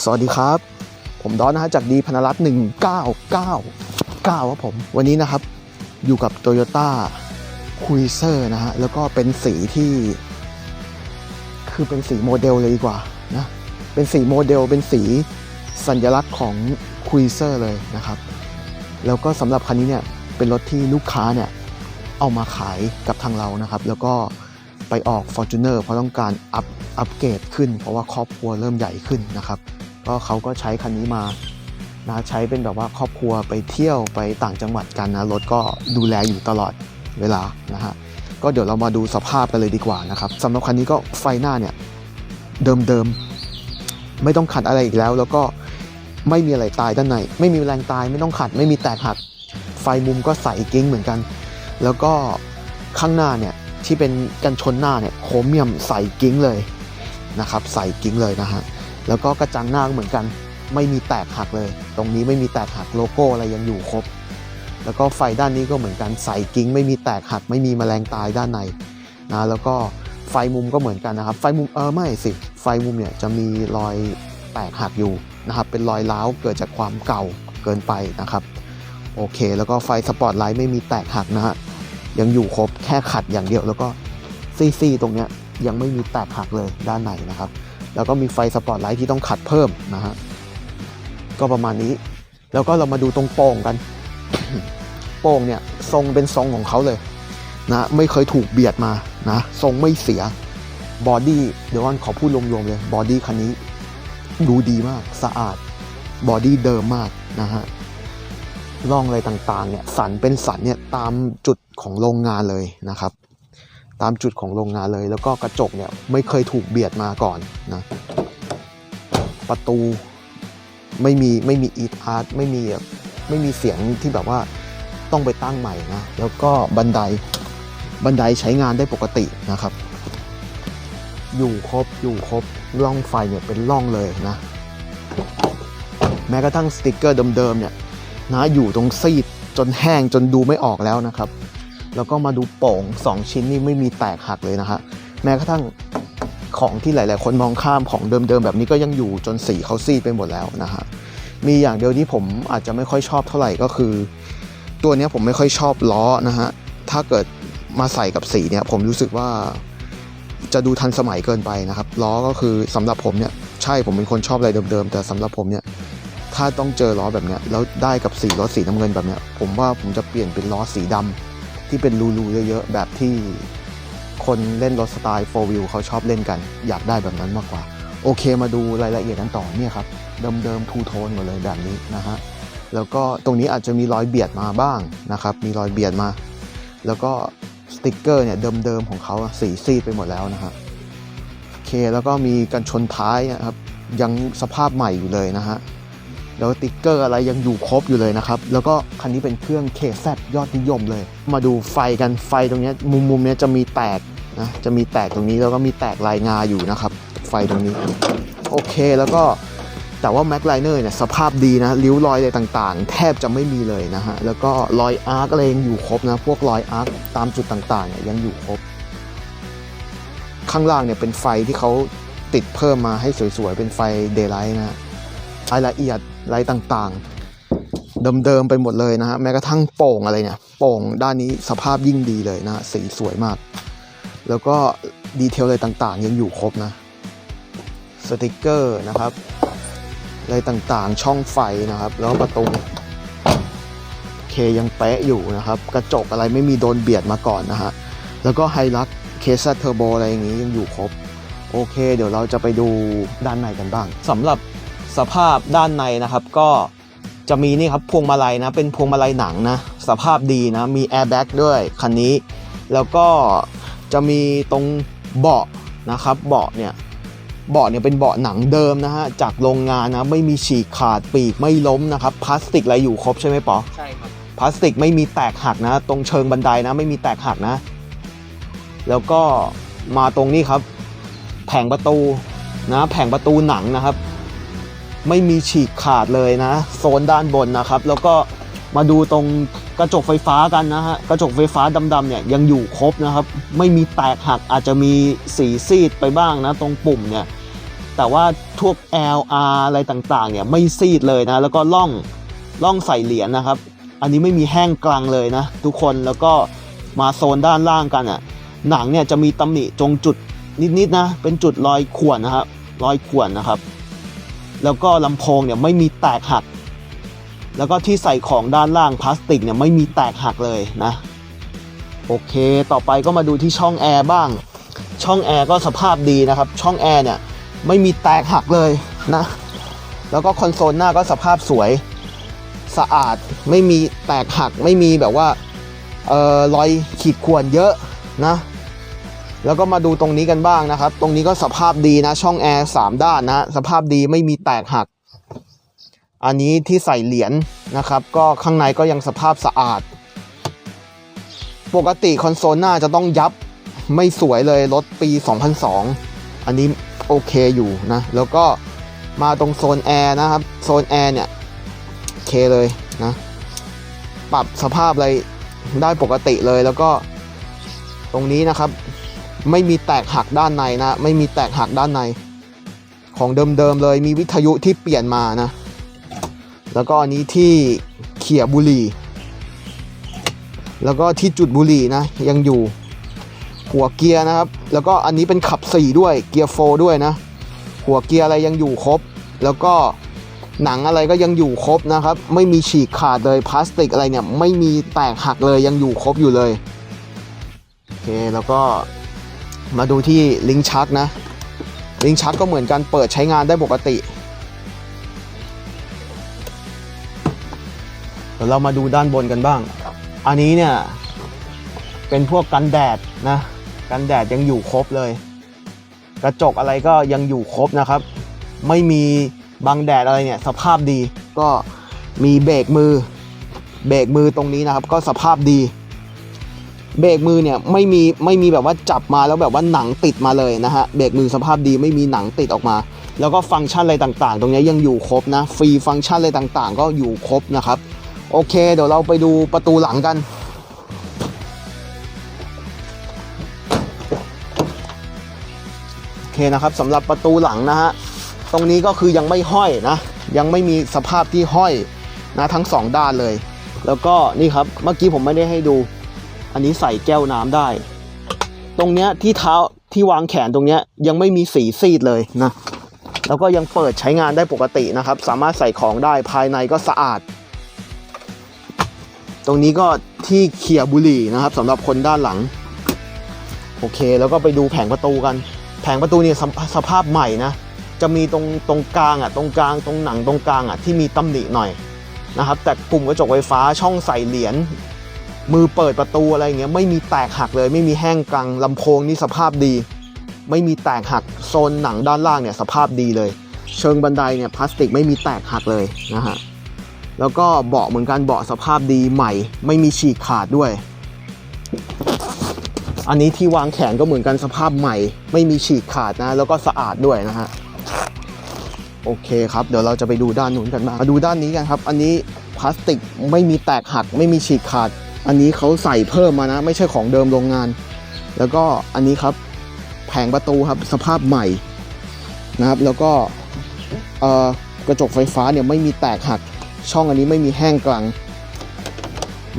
สวัสดีครับ ผมดอนนะฮะจากดีพนรัตน์1999ครับผม วันนี้นะครับอยู่กับ Toyota c r u i s e r นะฮะ แล้วก็เป็นสีที่ คือเป็นสีโมเดลเลยดีกว่านะ เป็นสีโมเดลเป็นสีสัญลักษณ์ของ c r u i s e r เลยนะครับ แล้วก็สำหรับคันนี้เนี่ยเป็นรถที่ลูกค้าเนี่ยเอามาขายกับทางเรานะครับ แล้วก็ไปออก Fortuner เพราะต้องการอัพอัปเกรดขึ้น เพราะว่าครอบครัวเริ่มใหญ่ขึ้นนะครับ ก็เขาก็ใช้คันนี้มานะใช้เป็นแบบว่าครอบครัวไปเที่ยวไปต่างจังหวัดกันนะรถก็ดูแลอยู่ตลอดเวลานะฮะก็เดี๋ยวเรามาดูสภาพกันเลยดีกว่านะครับสำหรับคันนี้ก็ไฟหน้าเนี่ยเดิมๆไม่ต้องขัดอะไรอีกแล้ว แล้วก็ไม่มีอะไรตายด้านใน ไม่มีแรงตายไม่ต้องขัด ไม่มีแตกหัก ไฟมุมก็ใสกิ้งเหมือนกัน แล้วก็ข้างหน้าเนี่ยที่เป็นกันชนหน้าเนี่ยโครเมียมใสกิ้งเลยนะครับใสกิ้งเลยนะฮะ แล้วก็กระจังหน้าก็เหมือนกัน ไม่มีแตกหักเลย ตรงนี้ไม่มีแตกหักโลโก้อะไรยังอยู่ครบ แล้วก็ไฟด้านนี้ก็เหมือนกันใส่กิ้ง ไม่มีแตกหัก ไม่มีแมลงตายด้านในนะแล้วก็ไฟมุมก็เหมือนกันนะครับ ไฟมุมเออไม่สิ ไฟมุมเนี่ยจะมีรอยแตกหักอยู่นะครับ เป็นรอยร้าวเกิดจากความเก่าเกินไปนะครับโอเค แล้วก็ไฟสปอตไลท์ไม่มีแตกหักนะฮะยังอยู่ครบแค่ขัดอย่างเดียวแล้วก็ซี่ๆตรงเนี้ยยังไม่มีแตกหักเลยด้านในนะครับ แล้วก็มีไฟสปอตไลท์ที่ต้องขัดเพิ่มนะฮะก็ประมาณนี้ แล้วก็เรามาดูตรงโป่งกัน โป่งเนี่ยทรงเป็นทรงของเขาเลยนะไม่เคยถูกเบียดมานะทรงไม่เสียบอดี้เดี๋ยววันขอพูดรวมๆเลยบอดี้คันนี้ดูดีมากสะอาดบอดี้เดิมมากนะฮะร่องอะไรต่างๆเนี่ยสันเป็นสันเนี่ยตามจุดของโรงงานเลยนะครับ ตามจุดของโรงงานเลย แล้วก็กระจกเนี่ยไม่เคยถูกเบียดมาก่อนนะประตูไม่มีไม่มีอีทอาร์ตไม่มีไม่มีเสียงที่แบบว่าต้องไปตั้งใหม่นะแล้วก็บันไดบันไดใช้งานได้ปกตินะครับ อยู่ครบอยู่ครบร่องไฟเนี่ยเป็นร่องเลยนะแม้กระทั่งสติกเกอร์เดิมๆเนี่ยนะอยู่ตรงซีดจนแห้งจนดูไม่ออกแล้วนะครับ แล้วก็มาดูโป่ง 2 ชิ้นนี่ไม่มีแตกหักเลยนะฮะแม้กระทั่งของที่หลาย ๆ คนมองข้ามของเดิม ๆ แบบนี้ก็ยังอยู่จนสีเขาซีดไปหมดแล้วนะฮะมีอย่างเดียวที่ผมอาจจะไม่ค่อยชอบเท่าไหร่ก็คือ ตัวนี้ผมไม่ค่อยชอบล้อนะฮะถ้าเกิดมาใส่กับสีเนี่ยผมรู้สึกว่าจะดูทันสมัยเกินไปนะครับล้อก็คือสำหรับผมเนี่ยใช่ผมเป็นคนชอบอะไรเดิมๆแต่สำหรับผมเนี่ยถ้าต้องเจอล้อแบบเนี้ยแล้วได้กับสีรถสีน้ำเงินแบบเนี้ยผมว่าผมจะเปลี่ยนเป็นล้อสีดำ ที่เป็นรูๆเยอะๆ แบบที่คนเล่นรถสไตล์4 wheel เขาชอบเล่นกัน อยากได้แบบนั้นมากกว่า โอเคมาดูรายละเอียดกันต่อเนี่ยครับ เดิมๆทูโทนหมดเลยแบบนี้นะฮะแล้วก็ตรงนี้อาจจะมีรอยเบียดมาบ้างนะครับ มีรอยเบียดมา แล้วก็สติกเกอร์เนี่ยเดิมๆของเขาสีซีดไปหมดแล้วนะฮะโอเคแล้วก็มีกันชนท้ายนะครับยังสภาพใหม่อยู่เลยนะฮะ แล้วติ๊กเกอร์อะไรยังอยู่ครบอยู่เลยนะครับ แล้วก็คันนี้เป็นเครื่อง KZ ยอดนิยมเลย มาดูไฟกันไฟตรงนี้มุมมุมนี้จะมีแตกนะจะมีแตกตรงนี้แล้วก็มีแตกลายงาอยู่นะครับ ไฟตรงนี้ โอเคแล้วก็แต่ว่า Mac l i n e r เนี่ยสภาพดีนะริ้วรอยอะไรต่างๆ แทบจะไม่มีเลยนะฮะ แล้วก็รอยอาร์คอะไรยังอยู่ครบนะ พวกรอยอาร์คตามจุดต่างๆเนี่ยยังอยู่ครบ ข้างล่างเนี่ยเป็นไฟที่เขาติดเพิ่มมาให้สวยๆ เป็นไฟเดย์ไลท์นะรายละเอียด รายต่างๆ เดิมๆไปหมดเลยนะฮะแม้กระทั่งโป่งอะไรเนี่ยโป่งด้านนี้สภาพยิ่งดีเลยนะสีสวยมาก แล้วก็ดีเทลอะไรต่างๆ ยังอยู่ครบนะสติกเกอร์นะครับอะไรต่างๆ ช่องไฟนะครับ แล้วประตูเคยังเป๊ะอยู่นะครับ กระจกอะไรไม่มีโดนเบียดมาก่อนนะฮะ แล้วก็ไฮลักเคสเทอร์โบอะไรอย่างนี้ยังอยู่ครบ โอเค เดี๋ยวเราจะไปดูด้านในกันบ้างสำหรับ สภาพด้านในนะครับก็จะมีนี่ครับพวงมาลัยนะเป็นพวงมาลัยหนังนะสภาพดีนะมีแอร์แบ็กด้วยคันนี้ แล้วก็จะมีตรงเบาะนะครับเบาะเนี่ยเบาะเนี่ยเป็นเบาะหนังเดิมนะฮะจากโรงงานนะไม่มีฉีกขาดปีกไม่ล้มนะครับพลาสติกอะไรอยู่ครบใช่ไหมปอใช่ครับพลาสติกไม่มีแตกหักนะ ตรงเชิงบันไดนะไม่มีแตกหักนะ แล้วก็มาตรงนี้ครับ แผงประตูนะแผงประตูหนังนะครับ ไม่มีฉีกขาดเลยนะ โซนด้านบนนะครับ แล้วก็มาดูตรงกระจกไฟฟ้ากันนะฮะ กระจกไฟฟ้าดำๆเนี่ยยังอยู่ครบนะครับ ไม่มีแตกหักอาจจะมีสีซีดไปบ้างนะ ตรงปุ่มเนี่ย แต่ว่าพวก LR อะไรต่างๆเนี่ยไม่ซีดเลยนะ แล้วก็ล่องล่องใส่เหรียญนะครับ อันนี้ไม่มีแห้งกลางเลยนะ ทุกคนแล้วก็มาโซนด้านล่างกันอะหนังเนี่ยจะมีตำหนิจงจุดนิดๆนะ เป็นจุดรอยข่วนนะครับรอยข่วนนะครับ แล้วก็ลำโพงเนี่ยไม่มีแตกหัก แล้วก็ที่ใส่ของด้านล่างพลาสติกเนี่ยไม่มีแตกหักเลยนะ โอเค ต่อไปก็มาดูที่ช่องแอร์บ้าง ช่องแอร์ก็สภาพดีนะครับ ช่องแอร์เนี่ยไม่มีแตกหักเลยนะ แล้วก็คอนโซลหน้าก็สภาพสวยสะอาดไม่มีแตกหักไม่มีแบบว่าเออรอยขีดข่วนเยอะนะ แล้วก็มาดูตรงนี้กันบ้างนะครับ ตรงนี้ก็สภาพดีนะ ช่องแอร์สามด้านนะ สภาพดีไม่มีแตกหัก อันนี้ที่ใส่เหรียญนะครับ ก็ข้างในก็ยังสภาพสะอาด ปกติคอนโซลหน้าจะต้องยับไม่สวยเลยรถปี 2002 อันนี้โอเคอยู่นะ แล้วก็มาตรงโซนแอร์นะครับ โซนแอร์เนี่ยเคเลยนะ ปรับสภาพอะไรได้ปกติเลยแล้วก็ตรงนี้นะครับ ไม่มีแตกหักด้านในนะ ไม่มีแตกหักด้านใน ของเดิมๆเลยมีวิทยุที่เปลี่ยนมานะ แล้วก็อันนี้ที่เขี่ยบุหรี่ แล้วก็ที่จุดบุหรี่นะ ยังอยู่หัวเกียร์นะครับ แล้วก็อันนี้เป็นขับ 4 ด้วยเกียร์โฟด้วยนะ หัวเกียร์อะไรยังอยู่ครบ แล้วก็หนังอะไรก็ยังอยู่ครบนะครับ ไม่มีฉีกขาดเลยพลาสติกอะไรเนี่ย ไม่มีแตกหักเลยยังอยู่ครบอยู่เลย โอเค แล้วก็ มาดูที่ลิงชักนะ ลิงชักก็เหมือนกันเปิดใช้งานได้ปกติเดี๋ยวเรามาดูด้านบนกันบ้าง อันนี้เนี่ย เป็นพวกกันแดดนะ กันแดดยังอยู่ครบเลย กระจกอะไรก็ยังอยู่ครบนะครับ ไม่มีบังแดดอะไรเนี่ย สภาพดีก็มีเบรกมือ เบรกมือตรงนี้นะครับ ก็สภาพดี เบรกมือเนี่ยไม่มีไม่มีแบบว่าจับมาแล้วแบบว่าหนังติดมาเลยนะฮะเบรกมือสภาพดีไม่มีหนังติดออกมา แล้วก็ฟังก์ชันอะไรต่างๆ ตรงนี้ยังอยู่ครบนะฟรีฟังก์ชันอะไรต่างๆ ก็อยู่ครบนะครับโอเค เดี๋ยวเราไปดูประตูหลังกัน โอเคนะครับสำหรับประตูหลังนะฮะตรงนี้ก็คือยังไม่ห้อยนะยังไม่มีสภาพที่ห้อยนะทั้งสองด้านเลย แล้วก็นี่ครับเมื่อกี้ผมไม่ได้ให้ดู อันนี้ใส่แก้วน้ำได้ ตรงเนี้ยที่เท้าที่วางแขนตรงเนี้ยยังไม่มีสีซีดเลยนะแล้วก็ยังเปิดใช้งานได้ปกตินะครับ สามารถใส่ของได้ภายในก็สะอาด ตรงนี้ก็ที่เขี่ยบุหรี่นะครับสำหรับคนด้านหลัง โอเค แล้วก็ไปดูแผงประตูกัน แผงประตูเนี่ยสภสภาพใหม่นะ จะมีตรงตรงกลางอะตรงกลางตรงหนังตรงกลางอะที่มีตำหนิหน่อยนะครับ แต่ปุ่มกระจกไฟฟ้าช่องใส่เหรียญ มือเปิดประตูอะไรอย่างเงี้ยไม่มีแตกหักเลย ไม่มีแห้งกลางลำโพงนี่สภาพดี ไม่มีแตกหักโซนหนังด้านล่างเนี่ยสภาพดีเลย เชิงบันไดเนี่ยพลาสติกไม่มีแตกหักเลยนะฮะแล้วก็เบาะเหมือนกันเบาะสภาพดีใหม่ ไม่มีฉีกขาดด้วย อันนี้ที่วางแขนก็เหมือนกันสภาพใหม่ ไม่มีฉีกขาดนะ แล้วก็สะอาดด้วยนะฮะโอเคครับเดี๋ยวเราจะไปดูด้านนู้นกันบ้ามาดูด้านนี้กันครับ อันนี้พลาสติกไม่มีแตกหัก ไม่มีฉีกขาด อันนี้เขาใส่เพิ่มมานะ ไม่ใช่ของเดิมโรงงาน แล้วก็อันนี้ครับแผงประตูครับสภาพใหม่นะครับ แล้วก็กระจกไฟฟ้าเนี่ยไม่มีแตกหัก ช่องอันนี้ไม่มีแห้งกลาง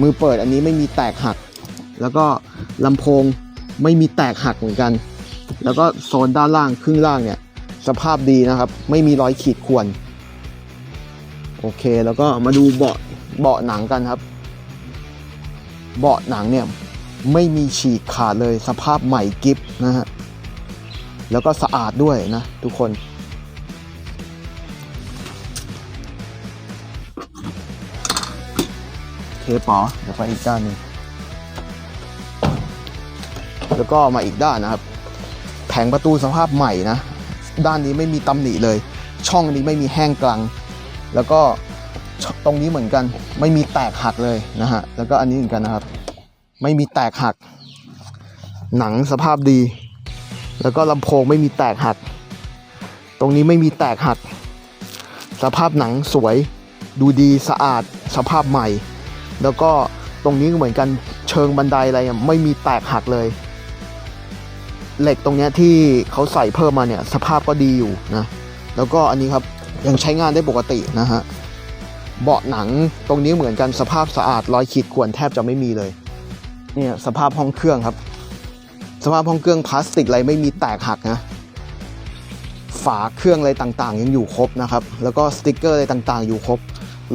มือเปิดอันนี้ไม่มีแตกหัก แล้วก็ลำโพงไม่มีแตกหักเหมือนกัน แล้วก็โซนด้านล่างครึ่งล่างเนี่ยสภาพดีนะครับ ไม่มีรอยขีดข่วน โอเค แล้วก็มาดูเบาะเบาะหนังกันครับ เบาะหนังเนี่ยไม่มีฉีกขาดเลยสภาพใหม่กิฟนะฮะ แล้วก็สะอาดด้วยนะทุกคน เคปอเดี๋ยวไปอีกด้านหนึงแล้วก็มาอีกด้านนะครับ แผงประตูสภาพใหม่นะ ด้านนี้ไม่มีตำหนิเลย ช่องนี้ไม่มีแห้งกลาง แล้วก็ ตรงนี้เหมือนกัน ไม่มีแตกหักเลยนะฮะ แล้วก็อันนี้เหมือนกันนะครับ ไม่มีแตกหัก หนังสภาพดี แล้วก็ลำโพงไม่มีแตกหัก ตรงนี้ไม่มีแตกหัก สภาพหนังสวย ดูดีสะอาด สภาพใหม่ แล้วก็ตรงนี้ก็เหมือนกันเชิงบันไดอะไรไม่มีแตกหักเลยเหล็กตรงเนี้ยที่เขาใส่เพิ่มมาเนี่ยสภาพก็ดีอยู่นะ แล้วก็อันนี้ครับยังใช้งานได้ปกตินะฮะ เบาะหนังตรงนี้เหมือนกันสภาพสะอาดรอยขีดข่วนแทบจะไม่มีเลยเนี่ยสภาพห้องเครื่องครับ สภาพห้องเครื่องพลาสติกอะไรไม่มีแตกหักนะฝาเครื่องอะไรต่างๆ ยังอยู่ครบนะครับ แล้วก็สติกเกอร์อะไรต่างๆ อยู่ครบ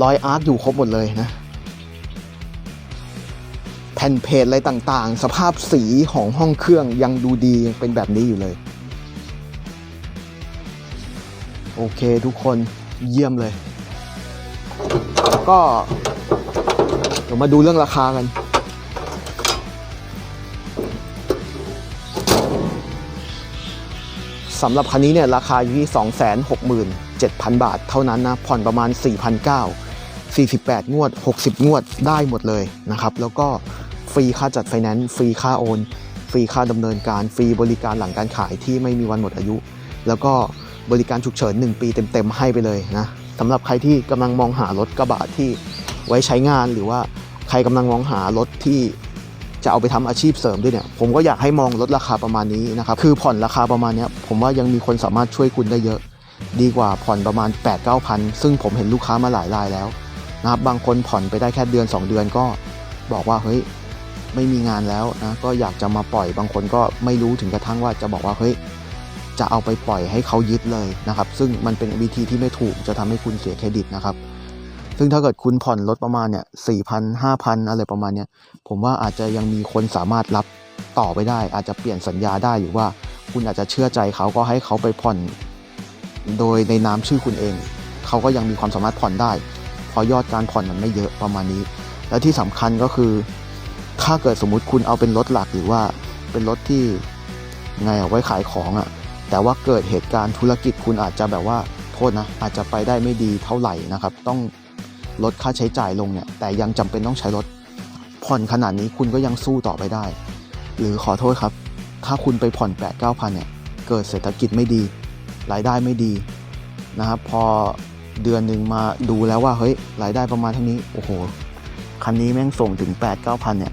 รอยอาร์ตอยู่ครบหมดเลยนะแผ่นเพจอะไรต่างๆ สภาพสีของห้องเครื่องยังดูดียังเป็นแบบนี้อยู่เลย โอเคทุกคนเยี่ยมเลย ก็เดี๋ยวมาดูเรื่องราคากัน สำหรับคันนี้เนี่ยราคาอยู่ที่ 267,000 บาทเท่านั้นนะ ผ่อนประมาณ 4,900 48 งวด 60 งวดได้หมดเลยนะครับ แล้วก็ฟรีค่าจัดไฟแนนซ์ ฟรีค่าโอน ฟรีค่าดำเนินการ ฟรีบริการหลังการขายที่ไม่มีวันหมดอายุ แล้วก็บริการฉุกเฉิน 1 ปีเต็ม ๆ ให้ไปเลยนะ สำหรับใครที่กำลังมองหารถกระบะที่ไว้ใช้งานหรือว่าใครกำลังมองหารถที่จะเอาไปทำอาชีพเสริมด้วยเนี่ยผมก็อยากให้มองลดราคาประมาณนี้นะครับคือผ่อนราคาประมาณนี้ผมว่ายังมีคนสามารถช่วยคุณได้เยอะ ดีกว่าผ่อนประมาณ 8 9 0 0 0 ซึ่งผมเห็นลูกค้ามาหลายรายแล้วนะครับบางคนผ่อนไปได้แค่เดือน 2 เดือนก็บอกว่าเฮ้ยไม่มีงานแล้วนะก็อยากจะมาปล่อยบางคนก็ไม่รู้ถึงกระทั่งว่าจะบอกว่าเฮ้ย จะเอาไปปล่อยให้เขายึดเลยนะครับ ซึ่งมันเป็นวิธีที่ไม่ถูกจะทำให้คุณเสียเครดิตนะครับ ซึ่งถ้าเกิดคุณผ่อนรถประมาณเนี่ยสี่พันห้าพันอะไรประมาณเนี้ยผมว่าอาจจะยังมีคนสามารถรับต่อไปได้ อาจจะเปลี่ยนสัญญาได้หรือว่าคุณอาจจะเชื่อใจเขาก็ให้เขาไปผ่อน โดยในนามชื่อคุณเอง เขาก็ยังมีความสามารถผ่อนได้เพราะยอดการผ่อนมันไม่เยอะประมาณนี้ และที่สำคัญก็คือ ถ้าเกิดสมมุติคุณเอาเป็นรถหลักหรือว่าเป็นรถที่ไงเอะไว้ขายของอะ แต่ว่าเกิดเหตุการณ์ธุรกิจคุณอาจจะแบบว่าโทษนะอาจจะไปได้ไม่ดีเท่าไหร่นะครับ ต้องลดค่าใช้จ่ายลงเนี่ยแต่ยังจำเป็นต้องใช้รถผ่อนขนาดนี้คุณก็ยังสู้ต่อไปได้ หรือขอโทษครับ ถ้าคุณไปผ่อน 8 9 0 0 0เนี่ยเกิดเศรษฐกิจไม่ดี รายได้ไม่ดีนะครับพอเดือนหนึ่งมาดูแล้วว่าเฮ้ยรายได้ประมาณเท่านี้โอ้โหคันนี้แม่งส่งถึง 8 9 0 0 0เนี่ย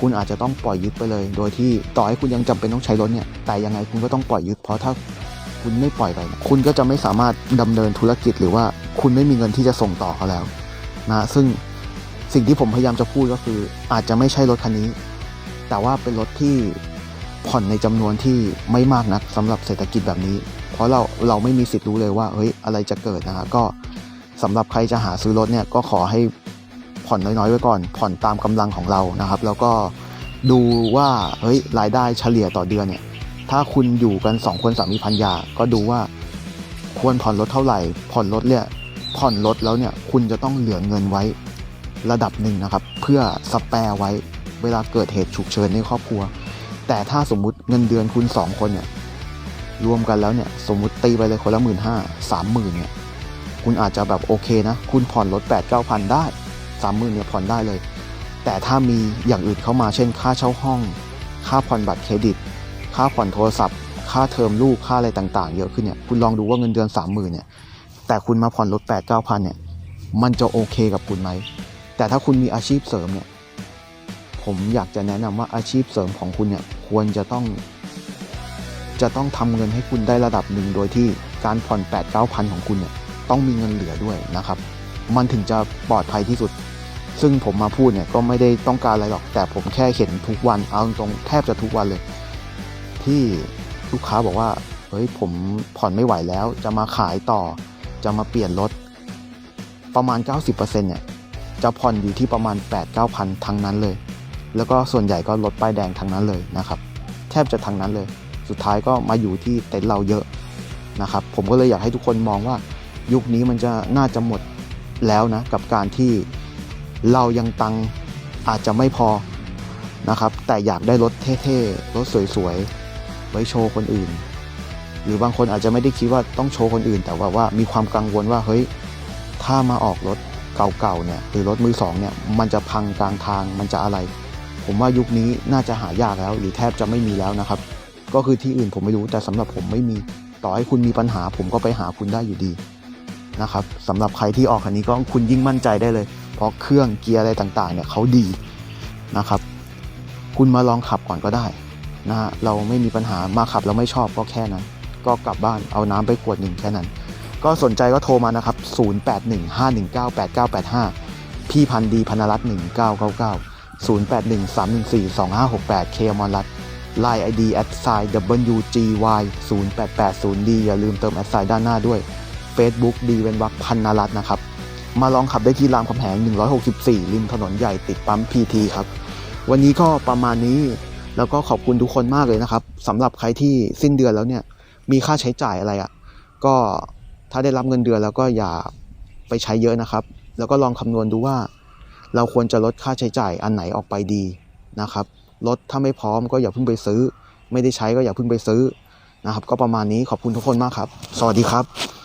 คุณอาจจะต้องปล่อยยึดไปเลย โดยที่ต่อให้คุณยังจำเป็นต้องใช้รถเนี่ยแต่ยังไงคุณก็ต้องปล่อยยึด เพราะถ้าคุณไม่ปล่อยไป คุณก็จะไม่สามารถดำเนินธุรกิจหรือว่าคุณไม่มีเงินที่จะส่งต่อเขาแล้วนะซึ่งสิ่งที่ผมพยายามจะพูดก็คือ อาจจะไม่ใช่รถคันนี้ แต่ว่าเป็นรถที่ผ่อนในจำนวนที่ไม่มากนักสำหรับเศรษฐกิจแบบนี้ เพราะเราเราไม่มีสิทธิ์รู้เลยว่าเฮ้ยอะไรจะเกิดนะฮะก็สำหรับใครจะหาซื้อรถเนี่ยก็ขอให้ ผ่อนน้อยๆไว้ก่อน ผ่อนตามกำลังของเรานะครับ แล้วก็ดูว่าเฮ้ยรายได้เฉลี่ยต่อเดือนเนี่ย ถ้าคุณอยู่กันสองคนสามีพันยา ก็ดูว่าควรผ่อนรถเท่าไหร่ ผ่อนรถเนี่ยผ่อนรถแล้วเนี่ยคุณจะต้องเหลือเงินไว้ระดับหนึ่งนะครับ เพื่อสแปร์ไว้เวลาเกิดเหตุฉุกเฉินในครอบครัว แต่ถ้าสมมุติเงินเดือนคุณสองคนเนี่ยรวมกันแล้วเนี่ยสมมุติตีไปเลยคนละหมื่นห้าสามหมื่นเนี่ยคุณอาจจะแบบโอเคนะ คุณผ่อนรถ8 9 0 0 0 ได้ สามหมื่นเนี่ยผ่อนได้เลย แต่ถ้ามีอย่างอื่นเข้ามาเช่น ค่าเช่าห้อง ค่าผ่อนบัตรเครดิต ค่าผ่อนโทรศัพท์ ค่าเทอมลูกค่าอะไรต่างๆ เยอะขึ้นเนี่ยคุณลองดูว่าเงินเดือนสามหมื่นเนี่ยแต่คุณมาผ่อนรถ8 9 0 0 0เนี่ยมันจะโอเคกับคุณไหม แต่ถ้าคุณมีอาชีพเสริมเนี่ยผมอยากจะแนะนำว่าอาชีพเสริมของคุณเนี่ยควรจะต้อง จะต้องทำเงินให้คุณได้ระดับหนึ่งโดยที่การผ่อน8 9 0 0 0 ของคุณเนี่ยต้องมีเงินเหลือด้วยนะครับ มันถึงจะปลอดภัยที่สุด ซึ่งผมมาพูดเนี่ยก็ไม่ได้ต้องการอะไรหรอก แต่ผมแค่เห็นทุกวันเอาตรงแทบจะทุกวันเลย ที่ลูกค้าบอกว่าเฮ้ยผมผ่อนไม่ไหวแล้ว จะมาขายต่อ จะมาเปลี่ยนรถประมาณ 90%เนี่ยจะผ่อนอยู่ที่ประมาณ 8 9 0 0 0 ทั้งนั้นเลย แล้วก็ส่วนใหญ่ก็รถป้ายแดงทั้งนั้นเลยนะครับ แทบจะทั้งนั้นเลย สุดท้ายก็มาอยู่ที่เต็นท์เราเยอะนะครับ ผมก็เลยอยากให้ทุกคนมองว่ายุคนี้มันจะน่าจะหมด แล้วนะกับการที่เรายังตังอาจจะไม่พอนะครับ แต่อยากได้รถเท่ๆรถสวยๆไว้โชว์คนอื่น หรือบางคนอาจจะไม่ได้คิดว่าต้องโชว์คนอื่น แต่ว่าว่ามีความกังวลว่าเฮ้ยถ้ามาออกรถเก่าๆเนี่ยหรือรถมือสองเนี่ยมันจะพังกลางทางมันจะอะไร ผมว่ายุคนี้น่าจะหายากแล้ว หรือแทบจะไม่มีแล้วนะครับ ก็คือที่อื่นผมไม่รู้แต่สำหรับผมไม่มีต่อให้คุณมีปัญหา ผมก็ไปหาคุณได้อยู่ดี นะครับสำหรับใครที่ออกคันนี้ก็คุณยิ่งมั่นใจได้เลย เพราะเครื่องเกียร์อะไรต่างๆเนี่ยเขาดีนะครับ คุณมาลองขับก่อนก็ได้นะฮะเราไม่มีปัญหามาขับเราไม่ชอบก็แค่นั้น ก็กลับบ้านเอาน้ำไปขวดหนึ่งแค่นั้น ก็สนใจก็โทรมานะครับ 0815198985 พี่พันดีพนรัตน์1999 0813142568 เคมอนรัตไลน์ ID at sign WGY 0880D อย่าลืมเติมแอดไซน์ด้านหน้าด้วย Facebook ดีเวนวักพันนรัตนะครับ มาลองขับได้ที่รามคำแหง 164 ริมถนนใหญ่ติดปั๊ม PT ครับ วันนี้ก็ประมาณนี้แล้วก็ขอบคุณทุกคนมากเลยนะครับสำหรับใครที่สิ้นเดือนแล้วเนี่ยมีค่าใช้จ่ายอะไรอะ่ะก็ถ้าได้รับเงินเดือนแล้วก็อย่าไปใช้เยอะนะครับ แล้วก็ลองคำนวณดูว่า เราควรจะลดค่าใช้จ่ายอันไหนออกไปดีนะครับลดถ้าไม่พร้อมก็อย่าเพิ่งไปซื้อ ไม่ได้ใช้ก็อย่าเพิ่งไปซื้อนะครับ ก็ประมาณนี้ขอบคุณทุกคนมากครับ สวัสดีครับ